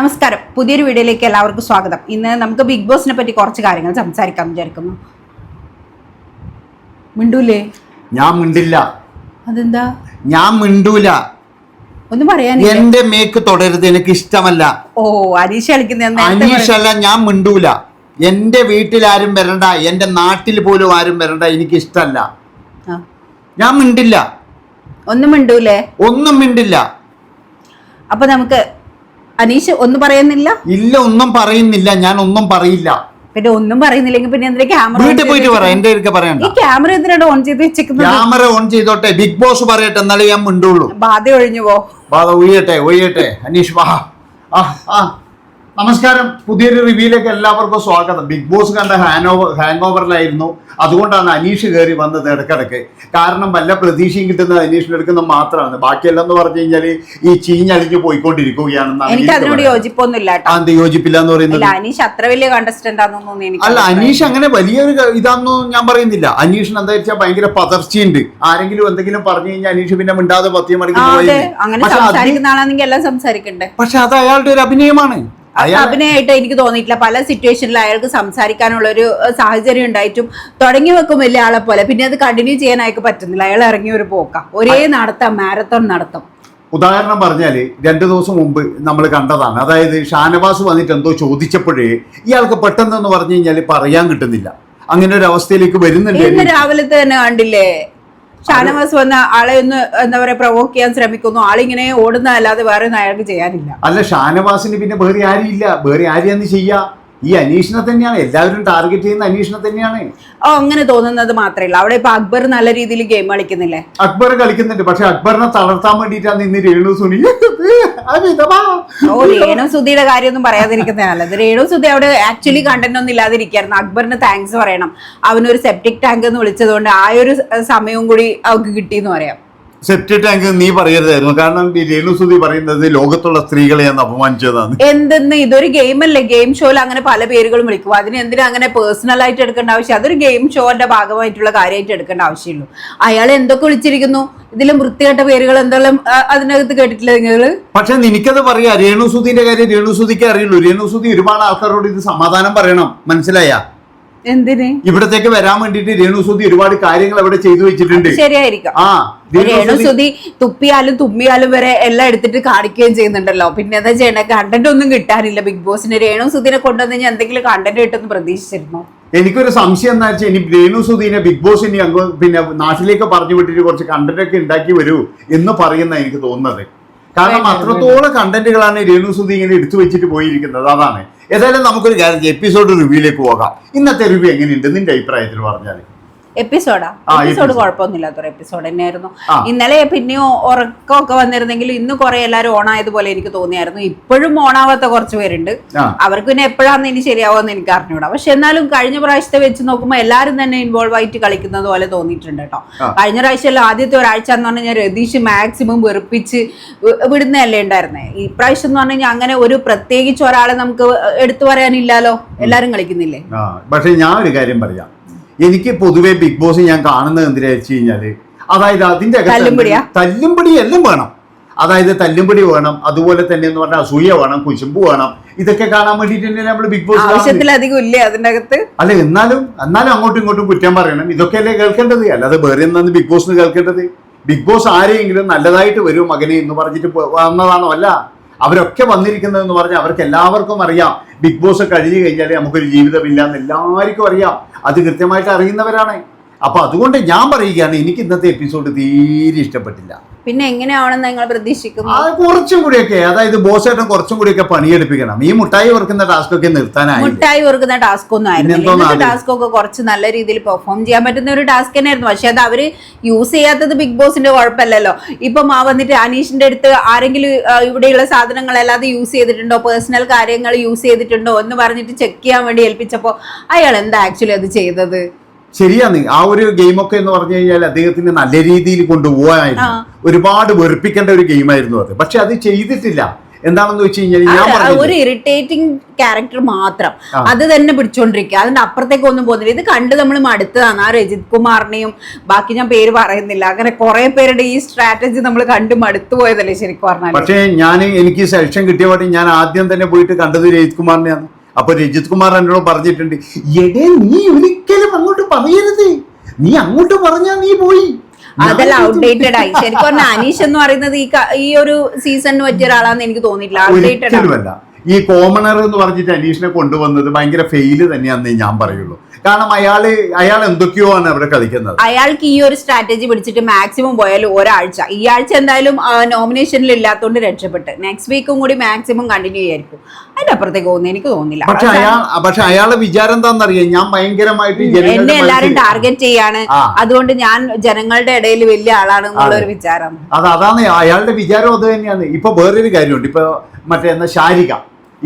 നമസ്കാരം. പുതിയൊരു വീഡിയോയിലേക്ക് എല്ലാവർക്കും സ്വാഗതം. ഇന്ന് നമുക്ക് ബിഗ് ബോസിനെ പറ്റി കുറച്ച് കാര്യങ്ങൾ സംസാരിക്കാൻ വിചാരിക്കുന്നു. മിണ്ടൂലേ? ഞാൻ മിണ്ടില്ല. അതെന്താ? ഞാൻ മിണ്ടൂല. ഒന്നും പറയാനില്ല. എന്റെ മേക്ക് തുടരുത് എനിക്ക് ഇഷ്ടമല്ല. ഓ അനീഷ കളിക്കുന്ന അനീഷല്ല ഞാൻ മിണ്ടൂല. എന്റെ വീട്ടിൽ ആരും വരണ്ട എന്റെ നാട്ടിൽ പോലും ആരും വരണ്ട എനിക്ക് ഇഷ്ടമല്ല. ഞാൻ മിണ്ടില്ല. ഒന്നും മിണ്ടൂലേ? ഒന്നും മിണ്ടില്ല. അപ്പൊ നമുക്ക് അനീഷ് ഒന്നും പറയുന്നില്ല? ഇല്ല ഒന്നും പറയുന്നില്ല. ഞാൻ ഒന്നും പറയില്ല. പിന്നെ ഒന്നും പറയുന്നില്ലെങ്കിൽ പിന്നെ എന്തിനാ ക്യാമറ വീട്ടിൽ പോയിട്ട് പറ എന്റെ അടുക്ക പറയണ്ട. ഈ ക്യാമറ എന്തിനാണ് ഓൺ ചെയ്ത് വെച്ചേക്കുന്നത്? ക്യാമറ ഓൺ ചെയ്തോട്ടെ. ബിഗ് ബോസ് പറയട്ടെ എന്നാലേ ഞാൻ മിണ്ടുള്ളൂ. ബാധ ഒഴിഞ്ഞു പോ ബാധ ഒഴിയട്ടെ ഒഴിയട്ടെ. അനീഷ് വാ. ആ ആ. നമസ്കാരം. പുതിയൊരു റിവ്യൂയിലേക്ക് എല്ലാവർക്കും സ്വാഗതം. ബിഗ് ബോസ് കണ്ട ഹാങ് ഓവർ ഹാങ് ഓവറിലായിരുന്നു അതുകൊണ്ടാണ് അനീഷ് കയറി വന്നത് ഇടക്കിടക്ക് കാരണം വല്ല പ്രതീക്ഷയും കിട്ടുന്നത് അനീഷിന് എടുക്കുന്നത് മാത്രമാണ്. ബാക്കിയെല്ലാം എന്ന് പറഞ്ഞു കഴിഞ്ഞാൽ ഈ ചീഞ്ഞളിഞ്ഞ് പോയിക്കൊണ്ടിരിക്കുകയാണെന്നാണ് എനിക്ക് എനിക്ക് അതിനോട് പറയാനുള്ളത്. യോജിപ്പൊന്നും ഇല്ല കേട്ടോ. ആ, എന്ത് യോജിപ്പില്ല എന്ന് പറയുന്നത്? അല്ല അനീഷ് അത്ര വലിയ കണ്ടസ്റ്റന്റ് എനിക്ക് അല്ല അനീഷ് അങ്ങനെ വലിയൊരു ഇതാണെന്നൊന്നും ഞാൻ പറയുന്നില്ല. അനീഷിന് എന്താ വെച്ചാൽ ഭയങ്കര പതർച്ചയുണ്ട്. ആരെങ്കിലും എന്തെങ്കിലും പറഞ്ഞു കഴിഞ്ഞാൽ അനീഷ് പിന്നെ മിണ്ടാതെ പത്തിയ അങ്ങനെ പക്ഷെ അത് അയാളുടെ ഒരു അഭിനയമാണ്. അഭിനയമായിട്ട് എനിക്ക് തോന്നിയിട്ടില്ല. പല സിറ്റുവേഷനിൽ അയാൾക്ക് സംസാരിക്കാനുള്ള ഒരു സാഹചര്യം ഉണ്ടായിട്ടും തുടങ്ങി വെക്കും വലിയ ആളെ പോലെ. പിന്നെ അത് കണ്ടിന്യൂ ചെയ്യാൻ അയാൾക്ക് പറ്റുന്നില്ല. അയാൾ ഇറങ്ങി ഒരു പോക്ക. ഒരേ നടത്താം മാരത്തോൺ നടത്തും. ഉദാഹരണം പറഞ്ഞാൽ രണ്ടു ദിവസം മുമ്പ് നമ്മൾ കണ്ടതാണ്. അതായത് ഷാനവാസ് വന്നിട്ട് എന്തോ ചോദിച്ചപ്പോഴേ ഇയാൾക്ക് പെട്ടെന്ന് പറഞ്ഞു കഴിഞ്ഞാൽ പറയാൻ കിട്ടുന്നില്ല. അങ്ങനെ ഒരു അവസ്ഥയിലേക്ക് വരുന്നുണ്ട് രാവിലത്തെ തന്നെ കണ്ടില്ലേ? ഷാനവാസ് വന്ന ആളെ ഒന്ന് എന്താ പറയാ പ്രൊവോക്ക് ചെയ്യാൻ ശ്രമിക്കുന്നു. ആളിങ്ങനെ ഓടുന്ന അല്ലാതെ വേറെ അയാൾക്ക് ചെയ്യാനില്ല. അല്ല ഷാനവാസിന് പിന്നെ വേറെ ആരും ഇല്ല വേറെ ആരെയാന്ന് ചെയ്യാ? ഈ അന്വേഷണം തന്നെയാണ് എല്ലാവരും ടാർഗറ്റ് ചെയ്യുന്ന അന്വേഷണം തന്നെയാണ്. ഓ അങ്ങനെ തോന്നുന്നത് മാത്രമേ ഉള്ളൂ. അവിടെ ഇപ്പൊ അക്ബർ നല്ല രീതിയിൽ ഗെയിം കളിക്കുന്നില്ലേ? അക്ബർ കളിക്കുന്നുണ്ട് പക്ഷെ അക്ബറിനെ തളർത്താൻ വേണ്ടിട്ടാണ് ഇന്ന് രേണു സുനി. ഓ രേണു സുധിയുടെ കാര്യമൊന്നും പറയാതിരിക്കുന്ന നല്ലത്. രേണു സുധി അവിടെ ആക്ച്വലി കണ്ടന്റ് ഒന്നും ഇല്ലാതിരിക്കായിരുന്നു അക്ബറിന് താങ്ക്സ് പറയണം. അവനൊരു സെപ്റ്റിക് ടാങ്ക് എന്ന് വിളിച്ചതുകൊണ്ട് ആ ഒരു സമയവും കൂടി അവർക്ക് കിട്ടിയെന്ന് പറയാം. സെപ്റ്റി ടാങ്ക് നീ പറയരുതായിരുന്നു. കാരണം രേണു സുധി പറയുന്നത് ലോകത്തുള്ള സ്ത്രീകളെ ഞാൻ അപമാനിച്ചതാണ്. എന്തെന്ന്? ഇതൊരു ഗെയിം അല്ലേ? ഗെയിം ഷോയിൽ അങ്ങനെ പല പേരുകളും വിളിക്കും. അതിന് എന്തിനാ അങ്ങനെ പേഴ്സണൽ ആയിട്ട് എടുക്കേണ്ട ആവശ്യം? അതൊരു ഗെയിം ഷോന്റെ ഭാഗമായിട്ടുള്ള കാര്യമായിട്ട് എടുക്കേണ്ട ആവശ്യമുള്ളൂ. അയാൾ എന്തൊക്കെ വിളിച്ചിരിക്കുന്നു? ഇതിലും വൃത്തികെട്ട പേരുകൾ എന്തെല്ലാം അതിനകത്ത് കേട്ടിട്ടില്ല നിങ്ങൾ പക്ഷെ നിനക്കത് പറയാ. രേണുസുതിന്റെ കാര്യം രേണു സുധിക്ക് അറിയുള്ളൂ. രേണു സുധി ഒരുപാട് ആൾക്കാരോട് ഇത് സമാധാനം പറയണം. മനസ്സിലായ? എന്തിന്? ഇവിടത്തേക്ക് വരാൻ വേണ്ടിട്ട് രേണുസുതി ഒരുപാട് കാര്യങ്ങൾ അവിടെ ചെയ്തു വെച്ചിട്ടുണ്ട്. ശരിയായിരിക്കും. ആ രേണു രേണുസുതി തുപ്പിയാലും തുമ്മിയാലും വരെ എല്ലാം എടുത്തിട്ട് കാണിക്കുകയും ചെയ്യുന്നുണ്ടല്ലോ. പിന്നെ എന്താ ചെയ്യണേ? കണ്ടന്റ് ഒന്നും കിട്ടാനില്ല. ബിഗ് ബോസിന് രേണുസുതിനെ കൊണ്ടുവന്ന് ഞാൻ എന്തെങ്കിലും കണ്ടന്റ് കിട്ടുമെന്ന് പ്രതീക്ഷിച്ചിരുന്നു? എനിക്കൊരു സംശയം എന്താ വെച്ചാൽ ഇനി രേണുസുതിനെ ബിഗ് ബോസ് ഇനി അങ്ങ് പിന്നെ നാട്ടിലേക്ക് പറഞ്ഞു വിട്ടിട്ട് കുറച്ച് കണ്ടന്റ് ഒക്കെ ഉണ്ടാക്കി വരൂ എന്ന് പറയുന്ന എനിക്ക് തോന്നുന്നത്. കാരണം അത്രത്തോളം കണ്ടന്റുകളാണ് രേണുസുതി ഇങ്ങനെ എടുത്തു വെച്ചിട്ട് പോയിരിക്കുന്നത്. അതാണ്. ഏതായാലും നമുക്കൊരു കാര്യം എപ്പിസോഡ് റിവ്യൂയിലേക്ക് പോകാം. ഇന്നത്തെ റിവ്യൂ എങ്ങനെയുണ്ട്? നിന്റെ അഭിപ്രായത്തിൽ പറഞ്ഞാൽ എപ്പിസോഡാ എപ്പിസോഡ് കുഴപ്പമൊന്നുമില്ല. കുഴപ്പമൊന്നുമില്ലാത്തൊരു എപ്പിസോഡ് തന്നെയായിരുന്നു. ഇന്നലെ പിന്നെയോ ഉറക്കമൊക്കെ വന്നിരുന്നെങ്കിലും ഇന്ന് കുറെ എല്ലാവരും ഓണായതുപോലെ എനിക്ക് തോന്നിയായിരുന്നു. ഇപ്പോഴും ഓണാവാത്ത കുറച്ച് പേരുണ്ട്. അവർക്ക് പിന്നെ എപ്പോഴാന്ന് ഇനി ശരിയാവുമെന്ന് എനിക്ക് അറിഞ്ഞൂടാ. പക്ഷെ എന്നാലും കഴിഞ്ഞ പ്രാവശ്യത്തെ വെച്ച് നോക്കുമ്പോൾ എല്ലാവരും തന്നെ ഇൻവോൾവ് ആയിട്ട് കളിക്കുന്നത് പോലെ തോന്നിയിട്ടുണ്ട് കേട്ടോ. കഴിഞ്ഞ പ്രാവശ്യം ആദ്യത്തെ ഒരാഴ്ച എന്ന് പറഞ്ഞാൽ രതീഷ് മാക്സിമം വെറുപ്പിച്ച് വിടുന്നതല്ലേ ഉണ്ടായിരുന്നേ. ഈ പ്രാവശ്യം എന്ന് പറഞ്ഞാൽ അങ്ങനെ ഒരു പ്രത്യേകിച്ച് ഒരാളെ നമുക്ക് എടുത്തു പറയാനില്ലല്ലോ. എല്ലാരും കളിക്കുന്നില്ലേ? പക്ഷെ ഞാൻ ഒരു കാര്യം പറയാം. എനിക്ക് പൊതുവേ ബിഗ് ബോസ് ഞാൻ കാണുന്നത് എന്തിനാ വെച്ച് കഴിഞ്ഞാൽ? അതായത് അതിന്റെ തല്ലുംപടി എല്ലാം വേണം. അതായത് തല്ലുംപിടി വേണം. അതുപോലെ തന്നെ എന്ന് പറഞ്ഞാൽ അസൂയ വേണം കുശുമ്പ് വേണം. ഇതൊക്കെ കാണാൻ വേണ്ടിട്ട് നമ്മൾ ബിഗ് ബോസ്. ആവശ്യത്തിലധികം ഇല്ലേ അതിന്റെ അകത്ത് അല്ല എന്നാലും എന്നാലും അങ്ങോട്ടും ഇങ്ങോട്ടും കുറ്റം പറയണം. ഇതൊക്കെയല്ലേ കേൾക്കേണ്ടത്? അല്ലാതെ വേറെ എന്താണ് ബിഗ് ബോസ് കേൾക്കേണ്ടത്? ബിഗ് ബോസ് ആരെയെങ്കിലും നല്ലതായിട്ട് വരും മകനെ എന്ന് പറഞ്ഞിട്ട് വന്നതാണോ? അല്ല. അവരൊക്കെ വന്നിരിക്കുന്നതെന്ന് പറഞ്ഞാൽ അവർക്ക് എല്ലാവർക്കും അറിയാം ബിഗ് ബോസ് കഴിഞ്ഞു കഴിഞ്ഞാൽ നമുക്കൊരു ജീവിതമില്ല എന്ന് എല്ലാവർക്കും അറിയാം. അത് കൃത്യമായിട്ട് അറിയുന്നവരാണ്. അപ്പോൾ അതുകൊണ്ട് ഞാൻ പറയുകയാണ് എനിക്ക് ഇന്നത്തെ എപ്പിസോഡ് തീരെ ഇഷ്ടപ്പെട്ടില്ല. പിന്നെ എങ്ങനെയാണെന്ന് നിങ്ങൾ പ്രതീക്ഷിക്കുന്നു? അത് കുറച്ചും കൂടിയൊക്കെ അതായത് ബോസേട്ടൻ കുറച്ചും കൂടിയൊക്കെ പണിയെടുപ്പിക്കണം. ഈ മുട്ടായി വർക്കുന്ന ടാസ്ക് ഒക്കെ നിർത്താനായി മുട്ടായി വർക്കുന്ന ടാസ്ക് ഒന്നും ആയിരുന്നില്ല. പിന്നെന്തോന്നാ ടാസ്ക് ഒക്കെ കുറച്ച് നല്ല രീതിയിൽ പെർഫോം ചെയ്യാൻ പറ്റുന്ന ഒരു ടാസ്ക് തന്നെയായിരുന്നു. പക്ഷെ അത് അവർ യൂസ് ചെയ്യാത്തത് ബിഗ് ബോസിന്റെ കുഴപ്പമല്ലല്ലോ. ഇപ്പം ആ വന്നിട്ട് അനീഷിന്റെ അടുത്ത് ആരെങ്കിലും ഇവിടെയുള്ള സാധനങ്ങൾ അല്ലാതെ യൂസ് ചെയ്തിട്ടുണ്ടോ? പേഴ്സണൽ കാര്യങ്ങൾ യൂസ് ചെയ്തിട്ടുണ്ടോ? എന്ന് പറഞ്ഞിട്ട് ചെക്ക് ചെയ്യാൻ വേണ്ടി ഏൽപ്പിച്ചപ്പോ അയാൾ എന്താ ആക്ച്വലി അത് ചെയ്തത്? ശരിയാണ്. ആ ഒരു ഗെയിമൊക്കെ എന്ന് പറഞ്ഞു കഴിഞ്ഞാൽ അദ്ദേഹത്തിന് നല്ല രീതിയിൽ കൊണ്ടുപോകാനായിരുന്നു. ഒരുപാട് വെറുപ്പിക്കേണ്ട ഒരു ഗെയിമായിരുന്നു അത്. പക്ഷെ അത് ചെയ്തിട്ടില്ല. എന്താണെന്ന് വെച്ച് കഴിഞ്ഞാൽ ഞാൻ ഒരു ഇറിറ്റേറ്റിംഗ് ക്യാരക്ടർ മാത്രം. അത് തന്നെ പിടിച്ചോണ്ടിരിക്കുക. അതിന്റെ അപ്പുറത്തേക്ക് ഒന്നും പോകുന്നില്ല. ഇത് കണ്ട് നമ്മൾ മടുത്തതാണ്. ആ രജിത് കുമാറിനെയും ബാക്കി ഞാൻ പേര് പറയുന്നില്ല. അങ്ങനെ കുറെ പേരുടെ ഈ സ്ട്രാറ്റജി നമ്മൾ കണ്ട് മടുത്തു പോയതല്ലേ ശരിക്കും പറഞ്ഞാൽ പക്ഷേ ഞാൻ എനിക്ക് സെലക്ഷൻ കിട്ടിയ പാട്ട് ഞാൻ ആദ്യം തന്നെ പോയിട്ട് കണ്ടത് രജിത് കുമാറിനെയാണ്. അപ്പൊ രജിത് കുമാർ എന്നോട് പറഞ്ഞിട്ടുണ്ട് എടേ നീ ഒരിക്കലും അങ്ങോട്ട് പറയരുത്. നീ അങ്ങോട്ട് പറഞ്ഞാ നീ പോയി. അതെല്ലാം ഞാൻ ഔട്ട്ഡേറ്റഡ് ആയി. ശരിക്കും പറഞ്ഞാൽ അനീഷ് എന്ന് പറയുന്നത് ഈ ഈ ഒരു സീസണിന് പറ്റിയ ഒരാളാന്ന് എനിക്ക് ഔട്ട്ഡേറ്റഡ് ഈ കോമണർ എന്ന് പറഞ്ഞിട്ട് അനീഷിനെ കൊണ്ടുവന്നത് ഭയങ്കര ഫെയിൽ തന്നെയാണെന്നേ ഞാൻ പറയുള്ളൂ. കാരണം അയാൾ അയാൾ എന്തൊക്കെയോ ആണ് അവിടെ കളിക്കുന്നത്? അയാൾക്ക് ഈ ഒരു സ്ട്രാറ്റജി പിടിച്ചിട്ട് മാക്സിമം പോയാൽ ഒരാഴ്ച. ഈ ആഴ്ച എന്തായാലും നോമിനേഷനിൽ ഇല്ലാത്തതുകൊണ്ട് രക്ഷപ്പെട്ട്. നെക്സ്റ്റ് വീക്കും കൂടി മാക്സിമം കണ്ടിന്യൂ ചെയ്യായിരിക്കും അതിന്റെ അപ്പുറത്തേക്ക് പോകുന്നു എനിക്ക് തോന്നുന്നില്ല. പക്ഷെ അയാൾ പക്ഷെ അയാളുടെ വിചാരം എന്താണെന്നറിയാം? ഞാൻ ഭയങ്കരമായിട്ട് എന്നെ എല്ലാരും ടാർഗറ്റ് ചെയ്യാണ്. അതുകൊണ്ട് ഞാൻ ജനങ്ങളുടെ ഇടയിൽ വലിയ ആളാണ് എന്നുള്ള ഒരു വിചാരം. അത് അതാണ് അയാളുടെ വിചാരം അത് തന്നെയാണ്. ഇപ്പൊ വേറൊരു കാര്യമുണ്ട്. ഇപ്പൊ മറ്റേ എന്താ ശാരിക.